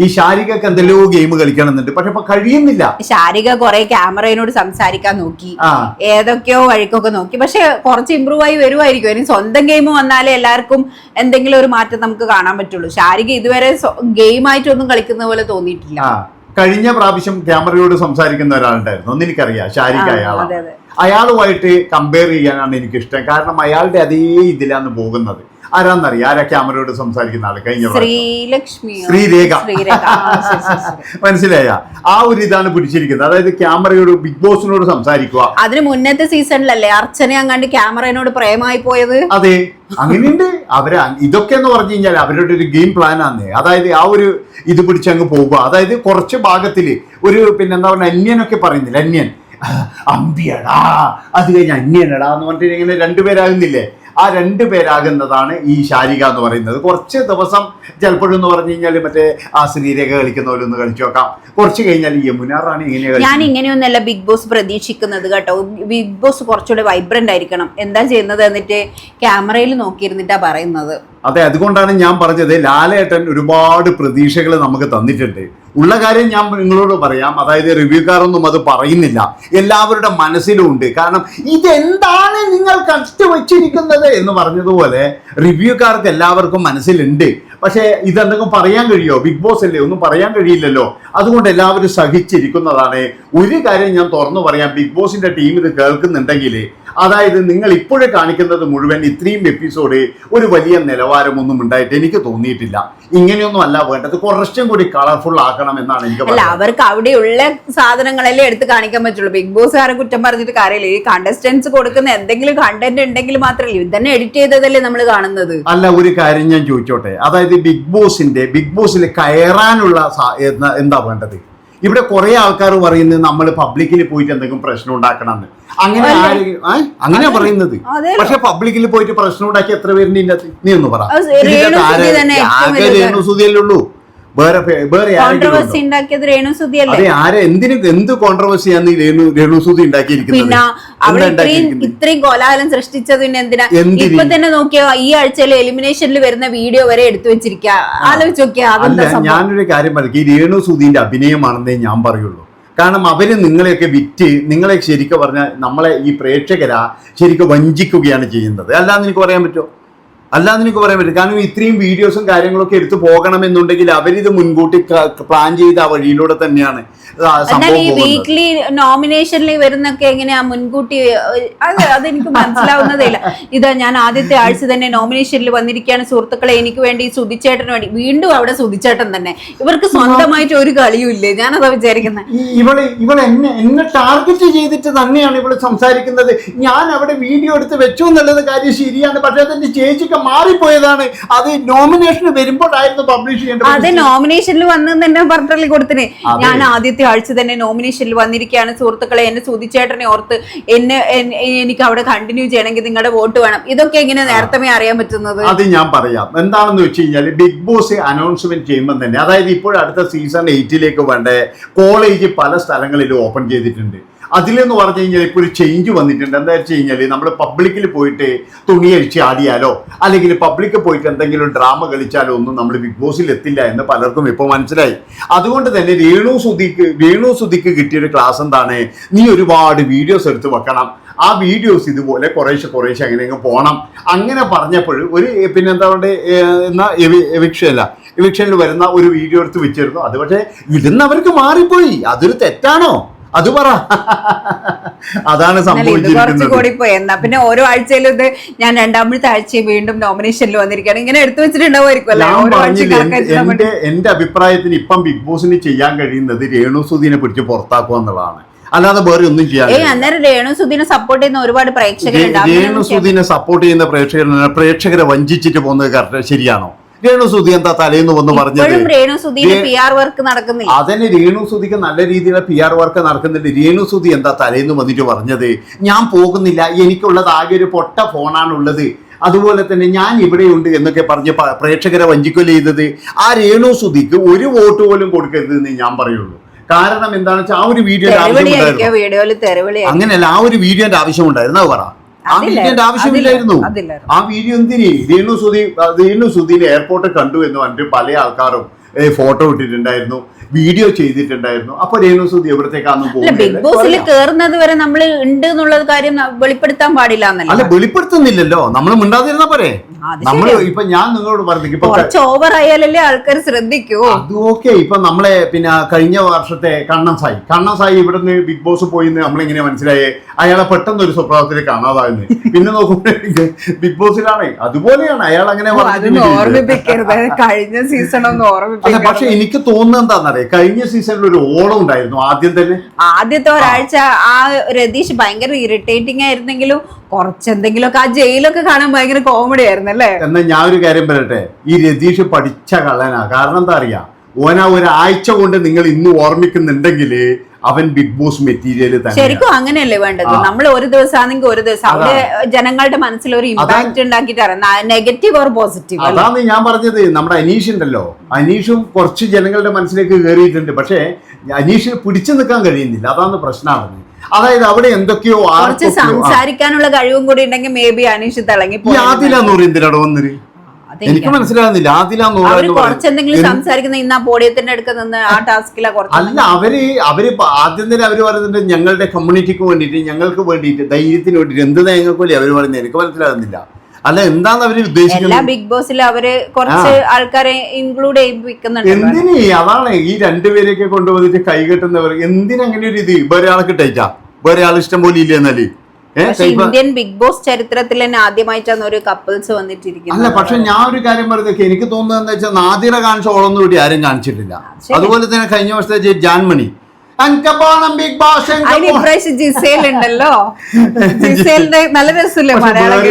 ഈ ശാരികക്ക് എന്തെല്ലോ ഗെയിം കളിക്കണമെന്നുണ്ട്. പക്ഷെ ഇപ്പൊ കഴിയുന്നില്ല. ശാരിക കുറെ ക്യാമറയോട് സംസാരിക്കാൻ നോക്കി. ഏതൊക്കെയോ വഴിക്കൊക്കെ നോക്കി. പക്ഷെ കുറച്ച് ഇമ്പ്രൂവ് ആയി വരുമായിരിക്കും ഇനി സ്വന്തം ഗെയിം വന്നാലേ എല്ലാവർക്കും എന്തെങ്കിലും ഒരു മാറ്റം നമുക്ക് കാണാൻ പറ്റുള്ളൂ. ശാരിക ഇതുവരെ ഗെയിം ആയിട്ടൊന്നും കളിക്കുന്ന പോലെ തോന്നിയിട്ടില്ല. കഴിഞ്ഞ പ്രാവശ്യം ക്യാമറയോട് സംസാരിക്കുന്ന ഒരാളുണ്ടായിരുന്നു. ഒന്ന് എനിക്കറിയാം. ശാരിക അയാളാണ്. അയാളുമായിട്ട് കമ്പയർ ചെയ്യാനാണ് എനിക്കിഷ്ടം. കാരണം അയാളുടെ അതേ ഇതിലാണ് പോകുന്നത്. ആരാന്നറിയാം? ആരാ ക്യാമറയോട് സംസാരിക്കുന്ന ആൾ? കഴിഞ്ഞ ശ്രീലക്ഷ്മി ശ്രീരേഖ. മനസ്സിലായ? ആ ഒരു ഇതാണ് പിടിച്ചിരിക്കുന്നത്. അതായത് ക്യാമറയോട് ബിഗ് ബോസിനോട് സംസാരിക്കുക. അതിന് മുന്നത്തെ സീസണിലല്ലേ അർച്ചന അങ്ങാണ്ട് ക്യാമറയോട് പ്രേമായി പോയത്? അതെ. അങ്ങനെയുണ്ട്. അവർ ഇതൊക്കെ എന്ന് പറഞ്ഞു കഴിഞ്ഞാൽ അവരുടെ ഒരു ഗെയിം പ്ലാൻ ആണ് അതായത് ആ ഒരു ഇത് പിടിച്ചങ്ങ് പോകുക. അതായത് കുറച്ച് ഭാഗത്തിൽ ഒരു പിന്നെ എന്താ പറയുക അന്യനൊക്കെ പറയുന്നില്ല? അന്യൻ. അമ്പിയടാ. അത് കഴിഞ്ഞ് അന്യനടാ എന്ന് പറഞ്ഞിട്ട് ഇങ്ങനെ രണ്ടുപേരാകുന്നില്ലേ? ആ രണ്ട് പേരാകുന്നതാണ് ഈ ശാരിക എന്ന് പറയുന്നത്. കുറച്ച് ദിവസം ചിലപ്പോഴെന്ന് പറഞ്ഞു കഴിഞ്ഞാൽ മറ്റേ ആ ശ്രീരേഖ കളിക്കുന്നവരൊന്ന് കളിച്ചു നോക്കാം. കുറച്ച് കഴിഞ്ഞാൽ ഈ യമുന റാണി ഇങ്ങനെ ഞാൻ ഇങ്ങനെയൊന്നല്ല ബിഗ് ബോസ് പ്രതീക്ഷിക്കുന്നത് കേട്ടോ. ബിഗ് ബോസ് കുറച്ചുകൂടെ വൈബ്രന്റ് ആയിരിക്കണം. എന്താ ചെയ്യുന്നത് എന്നിട്ട് ക്യാമറയിൽ നോക്കിയിരുന്നിട്ടാ പറയുന്നത്. അതെ അതുകൊണ്ടാണ് ഞാൻ പറഞ്ഞത് ലാലേട്ടൻ ഒരുപാട് പ്രതീക്ഷകൾ നമുക്ക് തന്നിട്ടുണ്ട്. ഉള്ള കാര്യം ഞാൻ നിങ്ങളോട് പറയാം. അതായത് റിവ്യൂക്കാരൊന്നും അത് പറയുന്നില്ല. എല്ലാവരുടെ മനസ്സിലും ഉണ്ട്. കാരണം ഇതെന്താണ് നിങ്ങൾ കഷ്ടവച്ചിരിക്കുന്നത് എന്ന് പറഞ്ഞതുപോലെ റിവ്യൂക്കാർക്ക് എല്ലാവർക്കും മനസ്സിലുണ്ട്. പക്ഷേ ഇതെന്തെങ്കിലും പറയാൻ കഴിയോ? ബിഗ് ബോസ് അല്ലേ? ഒന്നും പറയാൻ കഴിയില്ലല്ലോ. അതുകൊണ്ട് എല്ലാവരും സഹിച്ചിരിക്കുന്നതാണ്. ഒരു കാര്യം ഞാൻ തുറന്നു പറയാം. ബിഗ് ബോസിന്റെ ടീം ഇത് കേൾക്കുന്നുണ്ടെങ്കിൽ അതായത് നിങ്ങൾ ഇപ്പോഴും കാണിക്കുന്നത് മുഴുവൻ ഇത്രയും എപ്പിസോഡ് ഒരു വലിയ നിലവാരമൊന്നും ഉണ്ടായിട്ട് എനിക്ക് തോന്നിയിട്ടില്ല. ഇങ്ങനെയൊന്നും അല്ല വേണ്ടത്. കുറച്ചും കൂടി കളർഫുൾ ആക്കണം എന്നാണ് എനിക്ക് അല്ല അവർക്ക് അവിടെയുള്ള സാധനങ്ങളല്ലേ എടുത്ത് കാണിക്കാൻ പറ്റുള്ളൂ. ബിഗ് ബോസുകാരെ കുറ്റം പറഞ്ഞിട്ട് കാര്യമില്ല. ഈ കണ്ടസ്റ്റൻസ് കൊടുക്കുന്ന എന്തെങ്കിലും കണ്ടന്റ് ഉണ്ടെങ്കിൽ മാത്രമല്ല? ഇത് തന്നെ എഡിറ്റ് ചെയ്തതല്ലേ നമ്മൾ കാണുന്നത്? അല്ല ഒരു കാര്യം ഞാൻ ചോദിച്ചോട്ടെ. അതായത് ബിഗ് ബോസിന്റെ ബിഗ് ബോസിൽ കയറാനുള്ള എന്താ- വേണ്ടത്? ഇവിടെ കുറെ ആൾക്കാർ പറയുന്നത് നമ്മൾ പബ്ലിക്കിൽ പോയിട്ട് എന്തെങ്കിലും പ്രശ്നം ഉണ്ടാക്കണമെന്ന്. അങ്ങനെ അങ്ങനെ? അങ്ങനെയാ പറയുന്നത്. പക്ഷെ പബ്ലിക്കിൽ പോയിട്ട് പ്രശ്നം ഉണ്ടാക്കി എത്ര പേരുണ്ട് ഇതിന്റെ നീ ഒന്ന് പറ. ആകെ. ഉള്ളൂ. വേറെ പേ- വേറെ ആരെങ്കിലും കോൺട്രവേഴ്സി ഉണ്ടോ? ഉണ്ടാക്കിയത് രേണു സുധിയല്ലേ അതെ ആരെ? എന്തിന് എന്ത് കോൺട്രവേഴ്സിയാണ് ഈ രേണു രേണു സുധി ഉണ്ടാക്കിയിരിക്കുന്നത്? പിന്നെ എന്താ ഇത്രയും ഉണ്ടാക്കിയിരിക്കുന്നത്? ഇത്രയും കോലാഹലം സൃഷ്ടിച്ചത് എന്തിനാ? എന്തിന്? ഇപ്പൊ തന്നെ നോക്കിയോ ഈ എലിമിനേഷനിൽ വരുന്ന വീഡിയോ വരെ എടുത്തു വെച്ചിരിക്ക. ആലോചിച്ച് നോക്കിയാ അല്ല സംഭവം? ഞാനൊരു കാര്യം പറയും ഈ രേണു സുധീന്റെ അഭിനയമാണെന്നേ ഞാൻ പറയുള്ളൂ. കാരണം അവർ നിങ്ങളെയൊക്കെ വിറ്റ് നിങ്ങളെ ശരിക്കും പറഞ്ഞാൽ നമ്മളെ ഈ പ്രേക്ഷകരാ ശരിക്കും വഞ്ചിക്കുകയാണ് ചെയ്യുന്നത്. അല്ലാന്ന് എനിക്ക് പറയാൻ പറ്റുമോ? അല്ലാന്ന് എനിക്ക് പറയാൻ പറ്റും കാരണം ഇത്രയും വീഡിയോസും കാര്യങ്ങളൊക്കെ എടുത്തു പോകണമെന്നുണ്ടെങ്കിൽ അവരിത് മുൻകൂട്ടി പ്ലാൻ ചെയ്ത ആ വഴിയിലൂടെ തന്നെയാണ് വീക്ക്ലി നോമിനേഷനിൽ വരുന്നൊക്കെ എങ്ങനെയാ മുൻകൂട്ടി അത് അതെനിക്ക് മനസ്സിലാവുന്നതേയില്ല. ഇത് ഞാൻ ആദ്യത്തെ ആഴ്ച തന്നെ നോമിനേഷനിൽ വന്നിരിക്കുകയാണ്. സുഹൃത്തുക്കളെ എനിക്ക് വേണ്ടി സുധിച്ചേട്ടന് വേണ്ടി വീണ്ടും അവിടെ സുധിച്ചേട്ടൻ തന്നെ. ഇവർക്ക് സ്വന്തമായിട്ട് ഒരു കളിയും ഇല്ലേ? ഞാനതാ വിചാരിക്കുന്നത് ഇവൾ ഇവൾ എന്നെ എന്നെ ടാർഗറ്റ് ചെയ്തിട്ട് തന്നെയാണ് ഇവൾ സംസാരിക്കുന്നത്. ഞാൻ അവിടെ വീഡിയോ എടുത്ത് വെച്ചു എന്നുള്ളത് കാര്യം ശരിയാണ്. പക്ഷെ അതെന്റെ ചേച്ചിക്ക് മാറിപ്പോയതാണ്. അത് നോമിനേഷൻ വരുമ്പോഴായിരുന്നു പബ്ലിഷ് ചെയ്യേണ്ടത്. അത് നോമിനേഷനിൽ വന്നു തന്നെ പറഞ്ഞിട്ട് കൊടുത്തിന് ഞാൻ ആദ്യത്തെ ആഴ്ച തന്നെ നോമിനേഷനിൽ വന്നിരിക്കുകയാണ്. സുഹൃത്തുക്കളെ എന്നെ സുതിച്ചേട്ടനെ ഓർത്ത് എന്നെ എനിക്ക് അവിടെ കണ്ടിന്യൂ ചെയ്യണമെങ്കിൽ നിങ്ങളുടെ വോട്ട് വേണം. ഇതൊക്കെ എങ്ങനെ നേരത്തെ അറിയാൻ പറ്റുന്നത്? അത് ഞാൻ പറയാം. എന്താണെന്ന് വെച്ച് കഴിഞ്ഞാൽ ബിഗ് ബോസ് അനൗൺസ്മെന്റ് ചെയ്യുമ്പോൾ തന്നെ അതായത് ഇപ്പോൾ അടുത്ത സീസൺ എയ്റ്റിലേക്ക് വേണ്ട കോളേജ് പല സ്ഥലങ്ങളിലും ഓപ്പൺ ചെയ്തിട്ടുണ്ട്. അതിലെന്ന് പറഞ്ഞു കഴിഞ്ഞാൽ ഇപ്പോൾ ഒരു ചേഞ്ച് വന്നിട്ടുണ്ട്. എന്താ വെച്ച് കഴിഞ്ഞാൽ നമ്മൾ പബ്ലിക്കിൽ പോയിട്ട് തുണി അഴിച്ച് ആടിയാലോ അല്ലെങ്കിൽ പബ്ലിക്കിൽ പോയിട്ട് എന്തെങ്കിലും ഡ്രാമ കളിച്ചാലോ ഒന്നും നമ്മൾ ബിഗ് ബോസിൽ എത്തില്ല എന്ന് പലർക്കും ഇപ്പോൾ മനസ്സിലായി. അതുകൊണ്ട് തന്നെ രേണു സുധിക്ക് രേണു സുധിക്ക് കിട്ടിയൊരു ക്ലാസ് എന്താണ്? നീ ഒരുപാട് വീഡിയോസ് എടുത്ത് വെക്കണം. ആ വീഡിയോസ് ഇതുപോലെ കുറേശ്ശെ കുറേശ്ശെ അങ്ങനെ അങ്ങ് പോകണം അങ്ങനെ പറഞ്ഞപ്പോൾ ഒരു പിന്നെ എന്താ പറയുക എന്നാ എവിക്ഷൻ അല്ല ഇലക്ഷനിൽ വരുന്ന ഒരു വീഡിയോ എടുത്ത് വെച്ചിരുന്നു. അത് പക്ഷേ ഇടുന്നവർക്ക് മാറിപ്പോയി. അതൊരു തെറ്റാണോ? അത് പറ. അതാണ് സംഭവിച്ചിരിക്കുന്നത്. പിന്നെ ഓരോ ആഴ്ചയിലും ഇത് ഞാൻ രണ്ടാമത്തെ ആഴ്ച വീണ്ടും നോമിനേഷനിൽ വന്നിരിക്കുകയാണ്. ഇങ്ങനെ എടുത്തു വെച്ചിട്ടുണ്ടാവുമായിരിക്കും എന്റെ- അഭിപ്രായത്തിന് ഇപ്പം ബിഗ് ബോസിന് ചെയ്യാൻ കഴിയുന്നത് രേണു സുധീനെ പിടിച്ച് പുറത്താക്കുക എന്നുള്ളതാണ്. അല്ലാതെ വേറെ ഒന്നും ചെയ്യാൻ. അന്നേരം രേണു സുധീനെ സപ്പോർട്ട് ചെയ്യുന്ന ഒരുപാട് പ്രേക്ഷകരുണ്ട്. രേണു സുധീനെ സപ്പോർട്ട് ചെയ്യുന്ന പ്രേക്ഷകരെ പ്രേക്ഷകരെ വഞ്ചിച്ചിട്ട് പോകുന്നത് ശരിയാണോ? രേണു സുധി എന്താ തലേന്ന് വന്ന് പറഞ്ഞത്? ഇപ്പോഴും രേണു സുധീന് പി ആർ വർക്ക് നടക്കുന്നില്ല. അതന്നെ രേണു സുധിക്ക് നല്ല രീതിയിലുള്ള പി ആർ വർക്ക് നടക്കുന്നുണ്ട്. രേണു സുധി എന്താ തലേന്ന് വന്നിട്ട് പറഞ്ഞത്? ഞാൻ പോകുന്നില്ല. എനിക്കുള്ളത് ആകെ ഒരു പൊട്ട ഫോണാണുള്ളത്. അതുപോലെ തന്നെ ഞാൻ ഇവിടെയുണ്ട് എന്നൊക്കെ പറഞ്ഞ് പ്രേക്ഷകരെ വഞ്ചിക്കൊല്ല ചെയ്തത് ആ രേണു സുധിക്ക് ഒരു വോട്ട് പോലും കൊടുക്കരുത് എന്ന് ഞാൻ പറയുള്ളൂ. കാരണം എന്താണെന്ന് വെച്ചാൽ ആ ഒരു വീഡിയോയുടെ ആവശ്യമുണ്ടായിരുന്നു. അങ്ങനെയല്ല ആ ഒരു വീഡിയോന്റെ ആവശ്യമുണ്ടായിരുന്നു. അത് പറ. ആ വീഡിയോന്റെ ആവശ്യമില്ലായിരുന്നു. ആ വീഡിയോ എന്തിനി? വീണു സുധി വീണു സുധീനെ എയർപോർട്ടിൽ കണ്ടു എന്ന് പറഞ്ഞിട്ട് പല ആൾക്കാരും ഫോട്ടോ ഇട്ടിട്ടുണ്ടായിരുന്നു. വീഡിയോ ചെയ്തിട്ടുണ്ടായിരുന്നു. അപ്പൊ രേണു സുധി എവിടത്തേക്കാന്ന് അല്ല ബിഗ് ബോസിൽ കയറുന്നത് വരെ നമ്മൾ ഉണ്ട് എന്നുള്ള കാര്യം വെളിപ്പെടുത്താൻ പാടില്ല അല്ല വെളിപ്പെടുത്തുന്നില്ലല്ലോ. നമ്മൾ മിണ്ടാതിരുന്ന പോരെ? അത് നമ്മൾ. ഇപ്പൊ ഞാൻ നിങ്ങളോട് പറഞ്ഞു കുറച്ച് ഓവർ ആയാലല്ലേ ആൾക്കാർ ശ്രദ്ധിക്കൂ. അത് ഓക്കെ ഇപ്പൊ നമ്മളെ പിന്നെ കഴിഞ്ഞ വർഷത്തെ കണ്ണൻ സായി. കണ്ണൻ സായി ഇവിടുന്ന് ബിഗ് ബോസ് പോയി നമ്മളിങ്ങനെ മനസ്സിലായേ? അയാളെ പെട്ടെന്ന് ഒരു സ്വഭാവത്തിൽ കാണാതായിരുന്നു പിന്നെ നോക്കുമ്പോൾ ബിഗ് ബോസിലാണ് അതുപോലെയാണ്. അയാൾ അങ്ങനെ. ഓർമ്മിപ്പിക്കരുത്. കഴിഞ്ഞ സീസൺ ഒന്ന് അല്ല പക്ഷെ എനിക്ക് തോന്നുന്നത് എന്താണെന്നറിയാം കഴിഞ്ഞ സീസണിൽ ഒരു ഓളം ഉണ്ടായിരുന്നു ആദ്യം തന്നെ? ആദ്യത്തെ ഒരാഴ്ച ആ രതീഷ് ഭയങ്കര ഇറിറ്റേറ്റിംഗ് ആയിരുന്നെങ്കിലും കുറച്ചെന്തെങ്കിലുമൊക്കെ ആ ജയിലൊക്കെ കാണാൻ ഭയങ്കര കോമഡി ആയിരുന്നു അല്ലേ? എന്നാ ഞാൻ ഒരു കാര്യം പറയട്ടെ ഈ രതീഷ് പഠിച്ച കള്ളനാ. കാരണം എന്താ അറിയാ? ഓന ഒരാഴ്ച കൊണ്ട് നിങ്ങൾ ഇന്ന് ഓർമ്മിക്കുന്നുണ്ടെങ്കിൽ അവൻ ബിഗ് ബോസ് മെറ്റീരിയൽ തന്നെ ശരിക്കും അങ്ങനെയല്ലേ വേണ്ടത്? നമ്മൾ ഒരു ദിവസം ആണെങ്കിൽ ഒരു ദിവസം അവിടെ ജനങ്ങളുടെ മനസ്സിൽ ഒരു ഇമ്പാക്ട് ഉണ്ടാക്കിയിട്ട് നെഗറ്റീവ് ഓർ പോസിറ്റീവ് അതാണ് ഞാൻ പറഞ്ഞത്. നമ്മുടെ അനീഷ് ഉണ്ടല്ലോ. അനീഷും കുറച്ച് ജനങ്ങളുടെ മനസ്സിലേക്ക് കയറിയിട്ടുണ്ട്. പക്ഷേ അനീഷിന് പിടിച്ചു നിൽക്കാൻ കഴിയുന്നില്ല. അതാണ് പ്രശ്നമാണ് അതായത് അവിടെ എന്തൊക്കെയോ സംസാരിക്കാനുള്ള കഴിവും കൂടി ഉണ്ടെങ്കിൽ മേ ബി അനീഷ് തിളങ്ങി ആദില നൂറ് എന്തിനാടോ വന്നിര് എനിക്ക് മനസ്സിലാകുന്നില്ല. ആദില നൂറ് അവർ എന്ന് കുറച്ചെന്തെങ്കിലും സംസാരിക്കുന്ന ഇന്ന് ആ പോഡിയത്തിന്റെ അടുക്ക നിന്ന് ആ ടാസ്കിലാ കുറച്ച് അല്ല അവർ അവർ ആദ്യം തന്നെ അവർ പറയുന്നുണ്ട് ഞങ്ങളുടെ കമ്മ്യൂണിറ്റിക്ക് വേണ്ടിയിട്ട് ഞങ്ങൾക്ക് വേണ്ടിയിട്ട് ധൈര്യത്തിന് വേണ്ടിയിട്ട്. എന്ത് തേങ്ങക്കോലി അവർ പറയുന്നത് എനിക്ക് മനസ്സിലാകുന്നില്ല. അല്ല എന്താന്ന് അവർ ഉദ്ദേശിക്കുന്നത്? ബിഗ് ബോസിൽ അവർ കുറച്ച് ആൾക്കാരെ ഇൻക്ലൂഡ് ചെയ്യിപ്പിക്കുന്നുണ്ട് എന്തിന് അതാണ് ഈ രണ്ടുപേരെയൊക്കെ കൊണ്ടുവന്നിട്ട് കൈകെട്ടുന്നവർ എന്തിനങ്ങനെ ഒരു ഇത്? വേറെ ആളെ കിട്ടയച്ചാ? വേറെ ആൾ ഇഷ്ടം പോലെ ഇല്ല എന്നാൽ? പക്ഷെ ഇന്ത്യൻ ബിഗ് ബോസ് ചരിത്രത്തിൽ തന്നെ ആദ്യമായിട്ടാണ് ഒരു കപ്പിൾസ് അല്ല വന്നിട്ടിരിക്കുന്നത് പക്ഷെ ഞാൻ ഒരു കാര്യം പറഞ്ഞത് എനിക്ക് തോന്നുന്നത് വെച്ചാൽ നാദിറ കാണിച്ച ഓളൊന്നും ഇവിടെ ആരും കാണിച്ചിട്ടില്ല. അതുപോലെ തന്നെ കഴിഞ്ഞ വർഷത്തെ ജാൻമണി. "അൻക ബിഗ് ബോസ് അതിന് പോണം." ഇപ്രാവശ്യം ജിസേൽ ഉണ്ടല്ലോ. ജിസേലിന്റെ നല്ല രസമല്ലേ മലയാളം.